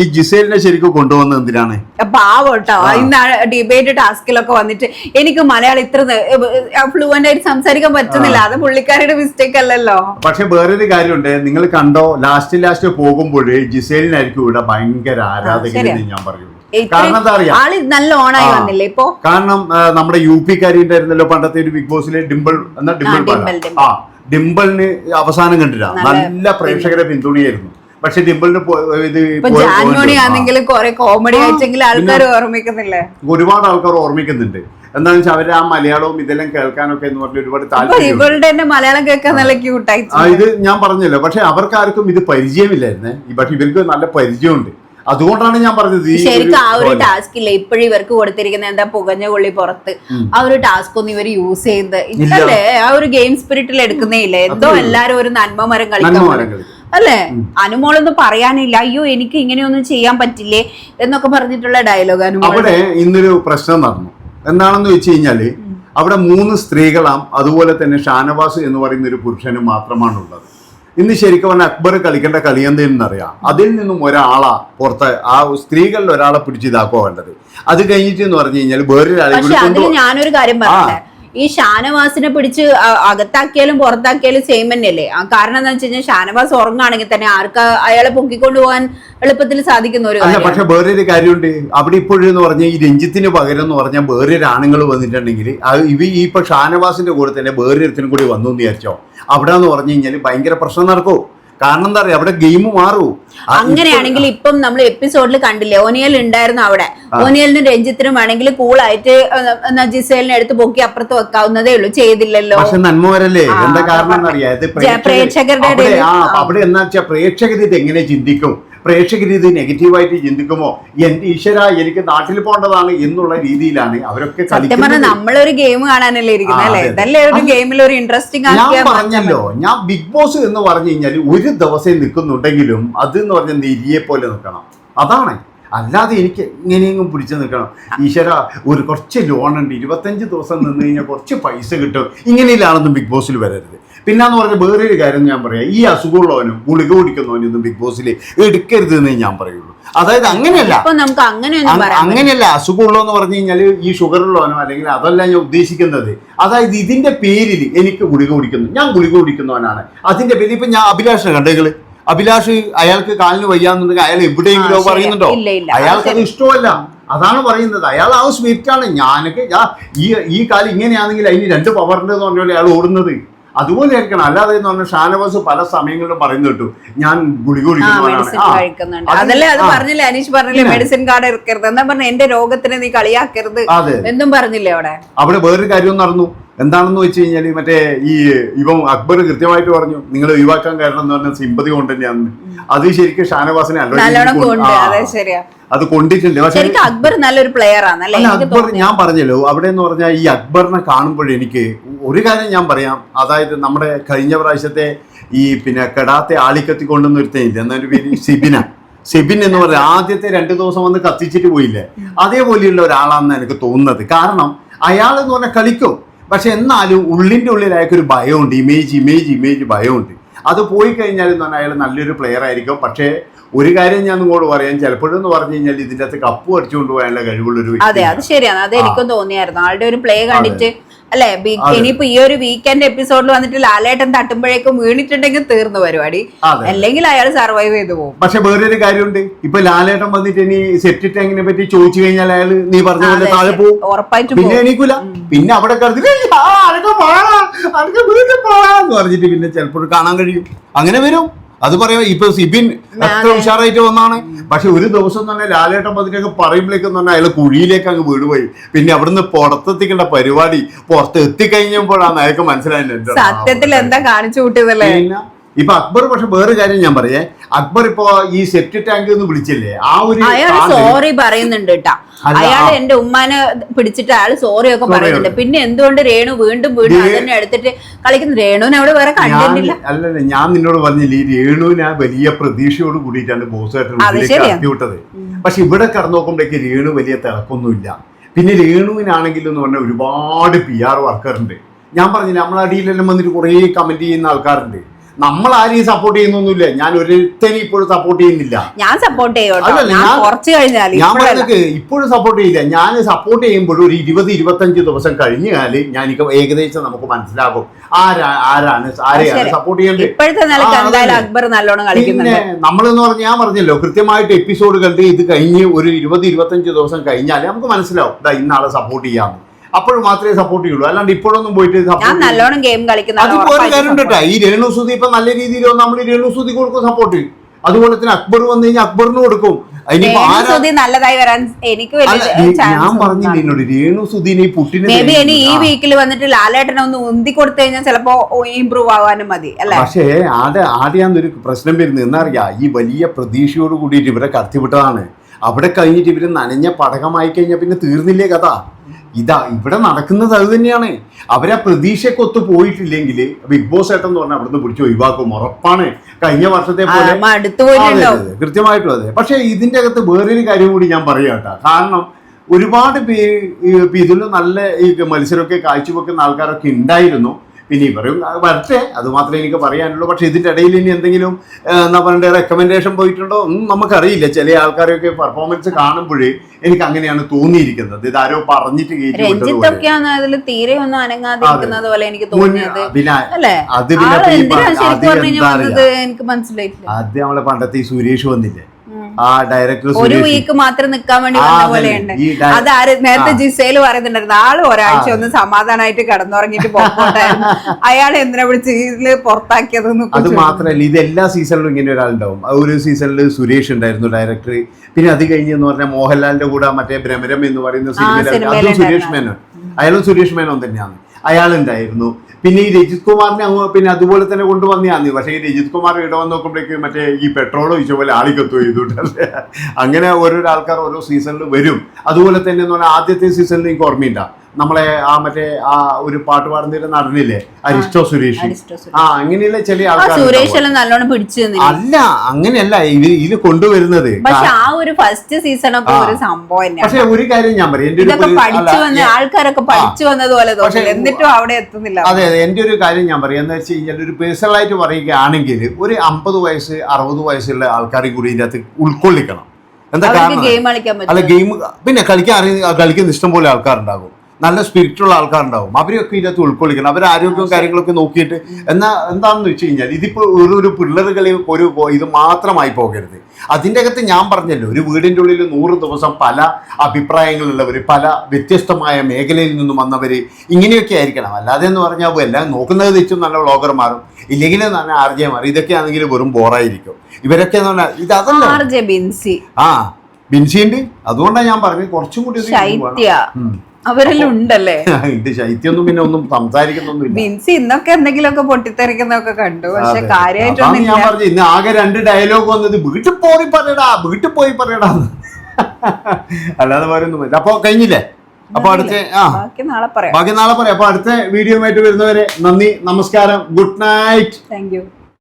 ഈ ജിസേലിനെ ശരിക്കും കൊണ്ടുവന്നത് എന്തിനാണ്? പാവം കേട്ടോ ഇന്ന് ഡിബേറ്റ് ടാസ്കിലൊക്കെ വന്നിട്ട് എനിക്ക് മലയാളം ഇത്ര ഫ്ലുവന്റ് ആയിട്ട് സംസാരിക്കാൻ പറ്റുന്നില്ല. അത് പുള്ളിക്കാരുടെ മിസ്റ്റേക്ക് അല്ലല്ലോ. പക്ഷെ വേറൊരു കാര്യമുണ്ട്. നിങ്ങൾ കണ്ടോ ലാസ്റ്റ് ലാസ്റ്റ് പോകുമ്പോഴേ ജിസേലിനായിരിക്കും ഇവിടെ ഭയങ്കര ആരാധകരെന്ന് ഞാൻ പറയുള്ളൂ. കാരണം എന്താ അറിയാം? ആൾ നല്ല ഓണായി വന്നില്ലേ ഇപ്പോ? കാരണം നമ്മുടെ യു പി കാരി ഉണ്ടായിരുന്നല്ലോ പണ്ടത്തെ ഒരു ബിഗ് ബോസിലെ ഡിംപിൾ എന്നാ ഡിംപിൾ ഡിംപിൾ, ആ ഡിംപിളിന് അവസാനം കണ്ടില്ല. നല്ല പ്രേക്ഷകരെ പിന്തുണയായിരുന്നു. പക്ഷെ ഡിംപിളിന്. ആ. ആണെങ്കിലും കുറെ കോമഡി ആ, ആയിട്ടെങ്കിൽ ആൾക്കാർ ഓർമ്മിക്കുന്നില്ലേ? ഒരുപാട് ആൾക്കാർ ഓർമ്മിക്കുന്നുണ്ട്. എന്താണെന്ന് വെച്ചാൽ അവർ ആ മലയാളവും ഇതെല്ലാം കേൾക്കാനൊക്കെ എന്ന് പറഞ്ഞ ഒരുപാട് താല്പര്യം മലയാളം കേൾക്കാൻ നല്ല ക്യൂട്ടായി ഇത് ഞാൻ പറഞ്ഞല്ലോ. പക്ഷെ അവർക്കാർക്കും ഇത് പരിചയമില്ലായിരുന്നേ. പക്ഷെ ഇവർക്ക് നല്ല പരിചയമുണ്ട്. അതുകൊണ്ടാണ് ഞാൻ പറഞ്ഞത് ശരിക്കും ആ ഒരു ടാസ്ക് ഇല്ല. ഇപ്പോഴും ഇവർക്ക് കൊടുത്തിരിക്കുന്ന എന്താ? പുകഞ്ഞ കൊള്ളി പുറത്ത്. ആ ഒരു ടാസ്ക് ഒന്നും ഇവർ യൂസ് ചെയ്ത് ഇല്ലല്ലേ ആ ഒരു ഗെയിം സ്പിരിറ്റിൽ എടുക്കുന്നേ ഇല്ല? എന്തോ എല്ലാരും ഒരു നന്മ മരം കളിക്കാൻ. അല്ലേ? അനുമോളൊന്നും പറയാനില്ല. അയ്യോ എനിക്ക് ഇങ്ങനെയൊന്നും ചെയ്യാൻ പറ്റില്ലേ? എന്നൊക്കെ പറഞ്ഞിട്ടുള്ള ഡയലോഗ് അനുമോൾ അവിടെ ഇന്നൊരു പ്രശ്നം നടന്നു. എന്താണെന്ന് വെച്ച് കഴിഞ്ഞാൽ അവിടെ മൂന്ന് സ്ത്രീകളാം അതുപോലെ തന്നെ ഷാനവാസ് എന്ന് പറയുന്ന ഒരു പുരുഷനും മാത്രമാണുള്ളത്. ഇന്ന് ശരിക്കും പറഞ്ഞാൽ അക്ബർ കളിക്കേണ്ട കളി എന്തെന്നറിയാം? അതിൽ നിന്നും ഒരാളാ പുറത്ത് ആ സ്ത്രീകളിൽ ഒരാളെ പിടിച്ച് ഇതാക്കുക വേണ്ടത്. അത് കഴിഞ്ഞിട്ട് എന്ന് പറഞ്ഞു കഴിഞ്ഞാൽ വേറൊരാളെ ഞാനൊരു കാര്യം പറയട്ടെ ഈ ഷാനവാസിനെ പിടിച്ച് അകത്താക്കിയാലും പുറത്താക്കിയാലും സെയിം തന്നെയല്ലേ? ആ കാരണം എന്താ വെച്ച് കഴിഞ്ഞാൽ ഷാനവാസ് ഉറങ്ങുകയാണെങ്കിൽ തന്നെ ആർക്ക് അയാളെ പൊക്കിക്കൊണ്ടു പോകാൻ എളുപ്പത്തിൽ സാധിക്കുന്ന ഒരു അല്ല പക്ഷെ വേറൊരു കാര്യമുണ്ട്. അവിടെ ഇപ്പോഴെന്ന് പറഞ്ഞാൽ ഈ രഞ്ജിത്തിന് പകരം എന്ന് പറഞ്ഞാൽ വേറൊരു ആണുങ്ങൾ വന്നിട്ടുണ്ടെങ്കിൽ ഇവ ഈ ഇപ്പൊ ഷാനവാസിന്റെ കൂടെ തന്നെ വേറൊരുത്തിനും കൂടി വന്നു എന്ന് വിചാരിച്ചോ? അവിടെ എന്ന് പറഞ്ഞു കഴിഞ്ഞാൽ ഭയങ്കര പ്രശ്നം നടക്കൂ. കാരണം എന്താ പറയാ അവിടെ ഗെയിം മാറൂ. അങ്ങനെയാണെങ്കിൽ ഇപ്പം നമ്മൾ എപ്പിസോഡിൽ കണ്ടില്ലേ? ഓനിയൽ ഉണ്ടായിരുന്നു അവിടെ. ഓനിയലിനും രഞ്ജിത്തിനും വേണമെങ്കിൽ കൂളായിട്ട് ജിസേലിനെ എടുത്ത് പൊക്കി അപ്പുറത്ത് വെക്കാവുന്നതേ ഉള്ളൂ. ചെയ്തില്ലല്ലോ. പക്ഷെ നന്മ വരല്ലേ എന്താ കാരണം പ്രേക്ഷകരുടെ. അവിടെ എന്താ വെച്ചാൽ പ്രേക്ഷകർ ഇത് എങ്ങനെ ചിന്തിക്കും? പ്രേക്ഷകർ ഇത് നെഗറ്റീവായിട്ട് ചിന്തിക്കുമോ? എന്റെ ഈശ്വര എനിക്ക് നാട്ടിൽ പോകേണ്ടതാണ് എന്നുള്ള രീതിയിലാണ് അവരൊക്കെ നമ്മളൊരു ഗെയിം കാണാനല്ലേ ഇരിക്കുന്നത് ഇൻട്രസ്റ്റിംഗ് ഞാൻ പറഞ്ഞല്ലോ ഞാൻ ബിഗ് ബോസ് എന്ന് പറഞ്ഞു കഴിഞ്ഞാൽ ഒരു ദിവസം നിൽക്കുന്നുണ്ടെങ്കിലും അത് എന്ന് പറഞ്ഞാൽ നെരിയെ പോലെ നിൽക്കണം അതാണ്. അല്ലാതെ എനിക്ക് എങ്ങനെയെങ്കിലും പിടിച്ചു നിൽക്കണം ഈശ്വര ഒരു കുറച്ച് ലോൺ ഉണ്ട്. ഇരുപത്തഞ്ച് ദിവസം നിന്ന് കഴിഞ്ഞാൽ കുറച്ച് പൈസ കിട്ടും. ഇങ്ങനെയില്ലാണെന്നും ബിഗ് ബോസിൽ വരരുത്. പിന്നെന്ന് പറഞ്ഞ വേറൊരു കാര്യം ഞാൻ പറയാം. ഈ അസുഖമുള്ളവനും ഗുളിക കുടിക്കുന്നവനും ബിഗ് ബോസിൽ എടുക്കരുത് എന്ന് ഞാൻ പറയുള്ളൂ. അതായത് അങ്ങനെയല്ല. നമുക്ക് അങ്ങനെയല്ല. അസുഖമുള്ളതെന്ന് പറഞ്ഞു കഴിഞ്ഞാൽ ഈ ഷുഗർ ഉള്ളവനോ അല്ലെങ്കിൽ അതല്ല ഞാൻ ഉദ്ദേശിക്കുന്നത്. അതായത് ഇതിന്റെ പേരിൽ എനിക്ക് ഗുളിക കുടിക്കുന്നു. ഞാൻ ഗുളിക കുടിക്കുന്നവനാണ്. അതിന്റെ പേരിൽ ഇപ്പൊ ഞാൻ അഭിലാഷ കണ്ടെങ്കിൽ അഭിലാഷ് അയാൾക്ക് കാലിന് വയ്യാന്നുണ്ടെങ്കിൽ അയാൾ എവിടെയെങ്കിലും പറയുന്നുണ്ടോ. അയാൾക്ക് അത് ഇഷ്ടമല്ല. അതാണ് പറയുന്നത്. അയാൾ ആ സ്പിരിറ്റ് ആണ്. ഞാനൊക്കെ ഈ ഈ കാലം ഇങ്ങനെയാണെങ്കിൽ അതിന് രണ്ട് പവറിന്റെ എന്ന് പറഞ്ഞാൽ അയാൾ ഓടുന്നത്. അതുപോലെ ആയിരിക്കണം. അല്ലാതെ എന്ന് പറഞ്ഞാൽ ഷാനവാസ് പല സമയങ്ങളിലും പറയുന്നു കേട്ടു. ഞാൻ ഗുളി ആ മെഡിസിൻ ആ, കഴിക്കുന്നുണ്ട്. അത് അതല്ലേ അത്. പറഞ്ഞില്ലേ? അനീഷ് പറഞ്ഞില്ലേ മെഡിസിൻ കാർഡ് ഇറക്കരുത് എന്നാ പറഞ്ഞ എന്റെ രോഗത്തിന് നീ കളിയാക്കരുത് എന്നും പറഞ്ഞില്ലേ അവിടെ? അവിടെ വേറൊരു കാര്യം നടന്നു. എന്താണെന്ന് വെച്ച് കഴിഞ്ഞാൽ മറ്റേ ഈ ഇവൻ അക്ബർ കൃത്യമായിട്ട് പറഞ്ഞു നിങ്ങൾ ഒഴിവാക്കാൻ കാരണം എന്ന് പറഞ്ഞാൽ സിമ്പതി കൊണ്ട് തന്നെയാണ് അത് ശരിക്കും ഷാനവാസിനെ അത് കൊണ്ടിട്ടുണ്ട് പക്ഷേ അക്ബർ നല്ലൊരു പ്ലെയർ ആണ് അക്ബർ ഞാൻ പറഞ്ഞല്ലോ അവിടെ എന്ന് പറഞ്ഞാൽ ഈ അക്ബറിനെ കാണുമ്പോൾ എനിക്ക് ഒരു കാര്യം ഞാൻ പറയാം. അതായത് നമ്മുടെ കഴിഞ്ഞ പ്രാവശ്യത്തെ ഈ പിന്നെ കെടാത്തെ ആളിക്കത്തി കൊണ്ടുവന്ന് ഒരുത്തനില്ല എന്നൊരു പേര് സിബിന. സിബിൻ എന്ന് പറഞ്ഞ ആദ്യത്തെ രണ്ട് ദിവസം വന്ന് കത്തിച്ചിട്ട് പോയില്ലേ? അതേപോലെയുള്ള ഒരാളാണെന്ന് എനിക്ക് തോന്നുന്നത്. കാരണം അയാൾ എന്ന് പറഞ്ഞാൽ കളിക്കും. പക്ഷെ എന്നാലും ഉള്ളിന്റെ ഉള്ളിൽ ഭയമുണ്ട്. ഇമേജ് ഇമേജ് ഇമേജ് ഭയമുണ്ട്. അത് പോയി കഴിഞ്ഞാൽ എന്ന് പറഞ്ഞാൽ അയാൾ നല്ലൊരു പ്ലെയർ ആയിരിക്കും. പക്ഷേ ഒരു കാര്യം ഞാൻ നിങ്ങളോട് പറയാം. ചിലപ്പോഴെന്ന് പറഞ്ഞു കഴിഞ്ഞാൽ ഇതിന്റെ അകത്ത് കപ്പ് അടിച്ചുകൊണ്ട് പോകാനുള്ള കഴിവുള്ളൊരു അതെ അത് ശരിയാണ്. അത് എനിക്കും തോന്നിയായിരുന്നു. ആളുടെ ഒരു പ്ലേ കണ്ടിട്ട് അല്ലെ. ഇനിയിപ്പോ ഈ ഒരു വീക്കെൻഡ് എപ്പിസോഡിൽ വന്നിട്ട് ലാലേട്ടൻ തട്ടുമ്പോഴേക്കും വീണിട്ടുണ്ടെങ്കിൽ തീർന്നു പരിപാടി. അല്ലെങ്കിൽ അയാൾ സർവൈവ് ചെയ്തു പോകും. പക്ഷെ വേറൊരു കാര്യമുണ്ട്. ഇപ്പൊ ലാലേട്ടൻ വന്നിട്ട് ഇനി സെറ്റ് ടാങ്കിനെ പറ്റി ചോദിച്ചു കഴിഞ്ഞാൽ അയാൾ നീ പറഞ്ഞ പോലെ താഴെ പോകും. ഉറപ്പായിട്ടും പിന്നെ. എണീക്കൂല. പിന്നെ അവിടെ കിടന്നിട്ട് "ഏയ്, ആ, അനക്ക് പോടാ, അനക്ക് വീട്ടിൽ പോടാന്ന് പറഞ്ഞിട്ട് പിന്നെ ചിലപ്പോൾ കാണാൻ കഴിയും. അങ്ങനെ വരും. അത് പറയാം ഇപ്പൊ സിബിൻ എത്ര ഉഷാറായിട്ട് വന്നാണ്. പക്ഷെ ഒരു ദിവസം തന്നെ ലാലേട്ടൻ പതിനൊക്കെ പറയുമ്പോഴേക്കും തന്നെ അയാൾ കുഴിയിലേക്ക് അങ്ങ് വീടുപോയി പിന്നെ അവിടുന്ന് പുറത്തെത്തിക്കേണ്ട പരിപാടി പുറത്ത് എത്തിക്കഴിഞ്ഞപ്പോഴാണ് അയാൾക്ക് മനസ്സിലായത് സത്യത്തിൽ എന്താ കാണിച്ചു കൂട്ടിയതല്ലേ? ഇപ്പൊ അക്ബർ പക്ഷെ വേറെ കാര്യം ഞാൻ പറയേ. അക്ബർ ഇപ്പൊ ഈ സെപ്റ്റ് ടാങ്ക് എന്ന് വിളിച്ചില്ലേ? ആ ഒരു അയാൾ സോറി പറയുന്നുണ്ട് കേട്ടാ അയാൾ എന്റെ ഉമ്മാനെ പിടിച്ചിട്ട് അയാൾ സോറി ഒക്കെ പറയുന്നുണ്ട്. പിന്നെ എന്തുകൊണ്ട് രേണു വീണ്ടും വീണ്ടും അതന്നെ എടുത്തിട്ട് കളിക്കുന്ന? രേണുവിന് അവിടെ വേറെ കണ്ടിട്ടില്ല. അല്ലല്ല ഞാൻ നിന്നോട് പറഞ്ഞില്ല. ഈ രേണുവിന് ആ വലിയ പ്രതീക്ഷയോട് കൂടിയിട്ടാണ് ബോസായിട്ട് വിട്ടത്. പക്ഷെ ഇവിടെ കടന്നു നോക്കുമ്പോഴേക്ക് രേണു വലിയ തിളക്കൊന്നുമില്ല. പിന്നെ രേണുവിനാണെങ്കിൽ എന്ന് പറഞ്ഞാൽ ഒരുപാട് പി ആർ വർക്കറുണ്ട് ഞാൻ പറഞ്ഞില്ല നമ്മളെ അടിയിലെല്ലാം വന്നിട്ട് കുറേ കമന്റ് ചെയ്യുന്ന ആൾക്കാരുണ്ട്. നമ്മൾ ആരെയും സപ്പോർട്ട് ചെയ്യുന്നൊന്നുമില്ല. ഞാൻ ഒരുത്തനെ ഇപ്പോഴും സപ്പോർട്ട് ചെയ്യുന്നില്ല. ഞാൻ സപ്പോർട്ട് ഞാൻ ഇപ്പോഴും സപ്പോർട്ട് ചെയ്യില്ല. ഞാൻ സപ്പോർട്ട് ചെയ്യുമ്പോഴും ഒരു ഇരുപത് ഇരുപത്തഞ്ച് ദിവസം കഴിഞ്ഞാൽ ഞാൻ ഏകദേശം നമുക്ക് മനസ്സിലാകും. ആരാ ആരാണ് ആരെയാണ് സപ്പോർട്ട് ചെയ്യേണ്ടത്. അക്ബർ നല്ലോണം കളിക്കുന്നുണ്ട്. നമ്മളെന്ന് പറഞ്ഞ ഞാൻ പറഞ്ഞല്ലോ കൃത്യമായിട്ട് എപ്പിസോഡ് കണ്ട് ഇത് കഴിഞ്ഞ് ഒരു ഇരുപത് ഇരുപത്തഞ്ച് ദിവസം കഴിഞ്ഞാൽ നമുക്ക് മനസ്സിലാവും ഇന്നാളെ സപ്പോർട്ട് ചെയ്യാമെന്ന് അപ്പോൾ മാത്രമേ സപ്പോർട്ട് ചെയ്യുള്ളൂ. അല്ലാണ്ട് ഇപ്പോഴൊന്നും പോയിട്ട് ഞാൻ നല്ലോണം ഗെയിം കളിക്കുന്ന അത് വേറെ കാര്യം കേട്ടോ ഈ രേണു സുധി ഇപ്പൊ നല്ല രീതിയിൽ നമ്മൾ രേണു സുധി കൊടുക്കും സപ്പോർട്ട് അതുപോലെ തന്നെ അക്ബർ വന്നു കഴിഞ്ഞാൽ അക്ബറിന് കൊടുക്കും. നല്ലതായി വരാൻ എനിക്ക് ഞാൻ പറഞ്ഞില്ല എന്നോട്? രേണു സുധീനെ ഈ പുട്ടിന് വീക്കിൽ വന്നിട്ട് ലാലേട്ടനെ ഒന്ന് ഉന്തി കൊടുത്തു കഴിഞ്ഞാൽ ചിലപ്പോ ഇമ്പ്രൂവ് ആവാനും മതി അല്ലെ? പക്ഷേ ആടെ ആദ്യം ഒരു പ്രശ്നം വരുന്നത് എന്നറിയാ? ഈ വലിയ പ്രതീക്ഷയോട് കൂടിയിട്ട് ഇവരെ കടത്തിവിട്ടതാണ്. അവിടെ കഴിഞ്ഞിട്ട് ഇവർ നനഞ്ഞ പടകമായി കഴിഞ്ഞാൽ പിന്നെ തീർന്നില്ലേ കഥ? ഇതാ ഇവിടെ നടക്കുന്നത് അത് തന്നെയാണ്. അവരെ ഒത്തു പോയിട്ടില്ലെങ്കിൽ ബിഗ് ബോസ് ഏട്ടൻ എന്ന് പറഞ്ഞാൽ അവിടുന്ന് പിടിച്ച് ഒഴിവാക്കും ഉറപ്പാണ്. കഴിഞ്ഞ വർഷത്തെ പോലെ കൃത്യമായിട്ടും അതെ. പക്ഷേ ഇതിന്റെ അകത്ത് വേറൊരു കാര്യം കൂടി ഞാൻ പറയാം കേട്ടോ. കാരണം ഒരുപാട് പേര് ഇതിലും ഇതിൽ നല്ല ഈ മത്സരമൊക്കെ കാഴ്ചവെക്കുന്ന ആൾക്കാരൊക്കെ ഉണ്ടായിരുന്നു. പിന്നെ പറയും വരട്ടെ അത് മാത്രമേ എനിക്ക് പറയാനുള്ളൂ. പക്ഷേ ഇതിന്റെ ഇടയിൽ ഇനി എന്തെങ്കിലും എന്താ പറയണ്ടേ റെക്കമെൻഡേഷൻ പോയിട്ടുണ്ടോ? ഒന്നും നമുക്കറിയില്ല. ചില ആൾക്കാരൊക്കെ പെർഫോമൻസ് കാണുമ്പോഴേ എനിക്ക് അങ്ങനെയാണ് തോന്നിയിരിക്കുന്നത്. ഇത് ആരോ പറഞ്ഞിട്ട് അതിൽ തീരെ ഒന്നും അനങ്ങാതിരിക്കുന്നത് പോലെ എനിക്ക് തോന്നിയത്. അത് പിന്നെ അത് നമ്മളെ പണ്ടത്തെ ഈ സുരേഷ് വന്നില്ലേ. ആ ഡയറക്ടർ ഒരു വീക്ക് മാത്രം നിക്കാൻ വേണ്ടി വന്ന പോലെയുണ്ട്. അത് ആര് നേരത്തെ ജിസയിൽ ജിസേൽ പറയുന്നുണ്ടായിരുന്നു ആൾ ഒരാഴ്ച ഒന്ന് സമാധാനമായിട്ട് കിടന്നുറങ്ങിട്ട് പോകുന്നുണ്ടായിരുന്നു അയാൾ എന്തിനാ വിളിച്ച് ഇതിൽ പുറത്താക്കിയതെന്ന് അത് മാത്രല്ല ഇത് എല്ലാ സീസണിലും ഇങ്ങനെ ഒരാളുണ്ടാവും. ആ ഒരു സീസണിൽ സുരേഷ് ഉണ്ടായിരുന്നു ഡയറക്ടർ പിന്നെ അത് കഴിഞ്ഞ് എന്ന് പറഞ്ഞാൽ മോഹൻലാലിന്റെ കൂടെ മറ്റേ ഭ്രമരം എന്ന് പറയുന്ന സിനിമയിൽ അതും സുരേഷ് മേനോൻ. അയാളും സുരേഷ് മേനോൻ തന്നെയാണ്. അയാളുണ്ടായിരുന്നു. പിന്നെ ഈ രജിത് കുമാറിനെ പിന്നെ അതുപോലെ തന്നെ കൊണ്ടുവന്നതാണ് പക്ഷേ ഈ രജിത് കുമാർ ഇവിടെ നോക്കുമ്പോഴേക്ക് മറ്റേ ഈ പെട്രോൾ ഒഴിച്ച പോലെ ആളിക്കത്തു ചെയ്തുട്ടല്ലേ അങ്ങനെ ഓരോരോ ആൾക്കാർ ഓരോ സീസണിൽ വരും. അതുപോലെ തന്നെ എന്ന് പറഞ്ഞാൽ ആദ്യത്തെ സീസണിൽ എനിക്ക് ഓർമ്മയുണ്ടാ. നമ്മളെ ആ മറ്റേ ആ ഒരു പാട്ട് പാടുന്നതിന്റെ നടനില്ലേ അരിസ്റ്റോ സുരേഷ്? ആ അങ്ങനെയുള്ള ചില ആൾക്കാർ സുരേഷ് എല്ലാം നല്ലോണം പിടിച്ചു അല്ല അങ്ങനെയല്ല. ഇത് ഇത് കൊണ്ടുവരുന്നത്. പക്ഷെ ആ ഒരു ഫസ്റ്റ് സീസണൊക്കെ ഒക്കെ ഒരു സംഭവം പക്ഷെ ഒരു കാര്യം ഞാൻ പറയും. ഇതൊക്കെ പഠിച്ചു വന്ന ആൾക്കാരൊക്കെ പഠിച്ചു വന്നതുപോലെ എന്നിട്ടും അവിടെ എത്തുന്നില്ല. അതെ അതെ. എന്റെ ഒരു കാര്യം ഞാൻ പറയാം. എന്താ വെച്ച് കഴിഞ്ഞാൽ ഒരു പേഴ്സണലായിട്ട് പറയുകയാണെങ്കിൽ ഒരു അമ്പത് വയസ്സ് അറുപത് വയസ്സുള്ള ആൾക്കാരെ കൂടി ഇതിന്റെ അകത്ത് ഉൾക്കൊള്ളിക്കണം. എന്താ കാരണം? അല്ല ഗെയിം പിന്നെ കളിക്കാൻ അറിയ കളിക്കുന്ന ഇഷ്ടം പോലെ ആൾക്കാരുണ്ടാകും. നല്ല സ്പിരിറ്റുള്ള ആൾക്കാരുണ്ടാവും. അവരെയൊക്കെ ഇതിനകത്ത് ഉൾക്കൊള്ളിക്കണം. അവരുടെ ആരോഗ്യവും കാര്യങ്ങളൊക്കെ നോക്കിയിട്ട് എന്നാ എന്താണെന്ന് വെച്ച് കഴിഞ്ഞാൽ ഇതിപ്പോൾ ഒരു ഒരു പിള്ളേർ കളി ഒരു ഇത് മാത്രമായി പോകരുത്. അതിന്റെ അകത്ത് ഞാൻ പറഞ്ഞല്ലോ ഒരു വീടിന്റെ ഉള്ളിൽ നൂറ് ദിവസം പല അഭിപ്രായങ്ങളുള്ളവർ പല വ്യത്യസ്തമായ മേഖലയിൽ നിന്നും വന്നവർ ഇങ്ങനെയൊക്കെ ആയിരിക്കണം. അല്ലാതെ എന്ന് പറഞ്ഞാൽ എല്ലാം നോക്കുന്നത് വെച്ചും നല്ല വ്ളോഗർമാരും ഇല്ലെങ്കിൽ നല്ല ആർജയമാർ ഇതൊക്കെ ആണെങ്കിൽ വെറും ബോറായിരിക്കും ഇവരൊക്കെ എന്ന് പറഞ്ഞാൽ ഇത് അതല്ല? ആർ ബിൻസി. ആ ബിൻസിയുണ്ട്. അതുകൊണ്ടാണ് ഞാൻ പറഞ്ഞത്. കുറച്ചും കൂടി. അവരെല്ലാം ഉണ്ടല്ലേ? ഇത് ശൈത്യൊന്നും പിന്നെ ഒന്നും സംസാരിക്കുന്നൊന്നും ബിൻസി ഇന്നൊക്കെ എന്തെങ്കിലുമൊക്കെ പൊട്ടിത്തെറിക്കുന്നൊക്കെ കണ്ടു. പക്ഷെ കാര്യമായിട്ടൊന്നും ഞാൻ പറഞ്ഞു ഇന്ന് ആകെ രണ്ട് ഡയലോഗ് വന്നത് വീട്ടിൽ പോയി പറയടാ വീട്ടിൽ പോയി പറയടാ. അല്ലാതെ വേറൊന്നും അപ്പൊ കഴിഞ്ഞില്ലേ? അപ്പൊ അടുത്ത ആ. ബാക്കി നാളെ പറയാം. ബാക്കി നാളെ പറയാം. അപ്പൊ അടുത്ത വീഡിയോ ആയിട്ട് വരുന്നവരെ നന്ദി നമസ്കാരം. Good night. Thank you.